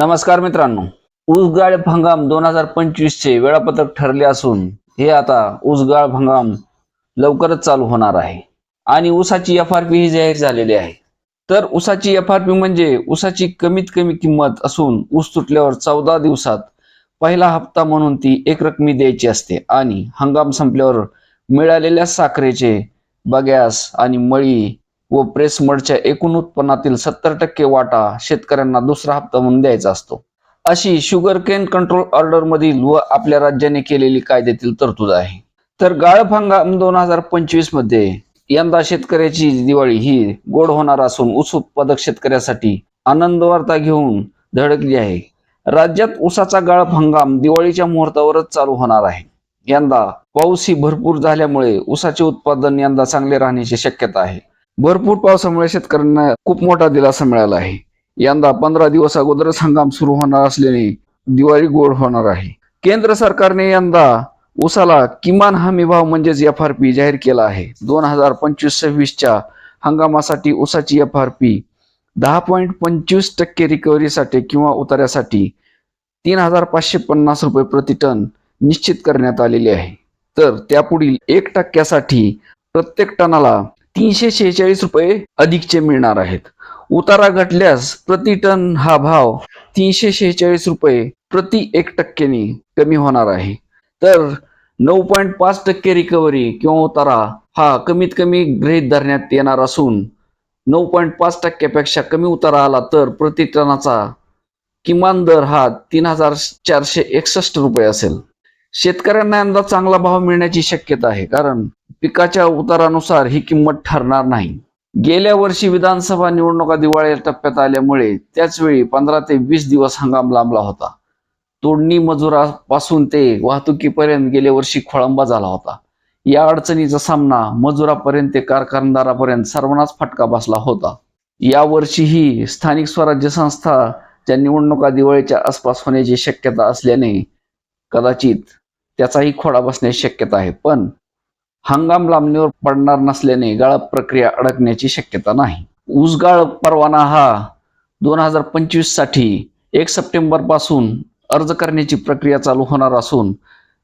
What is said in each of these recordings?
नमस्कार मित्रांनो. ऊसगाळ हंगाम दोन हजार पंचवीस चे वेळापत्रक ठरले असून हे आता ऊसगाळ हंगाम लवकरच चालू होणार आहे. आणि ऊसाची एफ आर पी ही जाहीर झालेली आहे. तर ऊसाची एफ आर पी म्हणजे ऊसाची कमीत कमी किंमत असून ऊस तुटल्यावर चौदा दिवसात पहिला हप्ता म्हणून ती एक रकमी द्यायची असते आणि हंगाम संपल्यावर मिळालेल्या साखरेचे बगॅस आणि मळी व प्रेस मडच्या एकूण उत्पन्नातील सत्तर टक्के वाटा शेतकऱ्यांना दुसरा हप्ता म्हणून द्यायचा असतो. अशी शुगर केन कंट्रोल ऑर्डर मधील व आपल्या राज्याने केलेली कायद्यातील तरतूद आहे. तर गाळप हंगाम दोन हजार पंचवीसमध्ये यंदा शेतकऱ्याची दिवाळी ही गोड होणार असून ऊस उत्पादक शेतकऱ्यासाठी आनंद वार्ता घेऊन धडकली आहे. राज्यात ऊसाचा गाळप हंगाम दिवाळीच्या मुहूर्तावरच चालू होणार आहे. यंदा पाऊस ही भरपूर झाल्यामुळे ऊसाचे उत्पादन यंदा चांगले राहण्याची शक्यता आहे. भरपूर पावसामुळे शेतकऱ्यांना खूप मोठा दिलासा मिळाला आहे. यंदा पंधरा दिवस अगोदरच हंगाम सुरू होणार असल्याने दिवाळी गोड होणार आहे. केंद्र सरकारने यंदा ऊसाला किमान हमी भाव म्हणजेच एफ आर पी जाहीर केला आहे. दोन हजार पंचवीस सव्वीसच्या हंगामासाठी ऊसाची एफ आर पी दहा पॉईंट पंचवीस टक्के रिकव्हरीसाठी किंवा उतार्यासाठी तीन हजार पाचशे पन्नास रुपये प्रति टन निश्चित करण्यात आलेली आहे. तर त्यापुढील एक टक्क्यासाठी प्रत्येक टनाला तीनशे शेहेचाळीस रुपये अधिकचे मिळणार आहेत. उतारा घटल्यास प्रति टन हा भाव तीनशे शेहेचाळीस रुपये प्रति एक टक्क्याने कमी होणार आहे. तर नऊ पॉईंट पाच टक्के रिकव्हरी किंवा उतारा हा कमीत कमी गृहीत धरण्यात येणार असून नऊ पॉईंट पाच टक्क्यापेक्षा कमी उतारा आला तर प्रति टनाचा किमान दर हा तीन हजार चारशे एकसष्ट रुपये असेल. शेतकऱ्यांना यंदा चांगला भाव मिळण्याची शक्यता आहे कारण पिकाच्या उतारानुसार ही किंमत ठरणार नाही. गेल्या वर्षी विधानसभा निवडणुका दिवाळी टप्प्यात आल्यामुळे त्याचवेळी पंधरा ते वीस दिवस हंगाम लांबला होता. तोडणी मजुरापासून ते वाहतुकीपर्यंत गेल्या वर्षी खोळंबा झाला होता. या अडचणीचा सामना मजुरापर्यंत ते कारखानदारापर्यंत सर्वांनाच फटका बसला होता. यावर्षीही स्थानिक स्वराज्य संस्थाच्या निवडणुका दिवाळीच्या आसपास होण्याची शक्यता असल्याने कदाचित त्याचाही खोडा बसण्याची शक्यता आहे. पण हंगाम लांबणीवर पडणार नसल्याने गाळप प्रक्रिया अडकण्याची शक्यता नाही. ऊसगाळ परवाना हा दोन हजार पंचवीससाठी एक सप्टेंबरपासून अर्ज करण्याची प्रक्रिया चालू होणार असून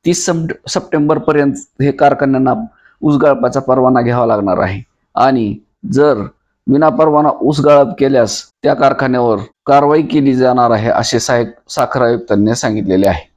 तीस सप्टेंबर पर्यंत हे कारखान्यांना ऊस गाळपाचा परवाना घ्यावा लागणार आहे. आणि जर विनापरवाना ऊस गाळप केल्यास त्या कारखान्यावर कारवाई केली जाणार आहे असे साहेब साखर आयुक्तांनी सांगितलेले आहे.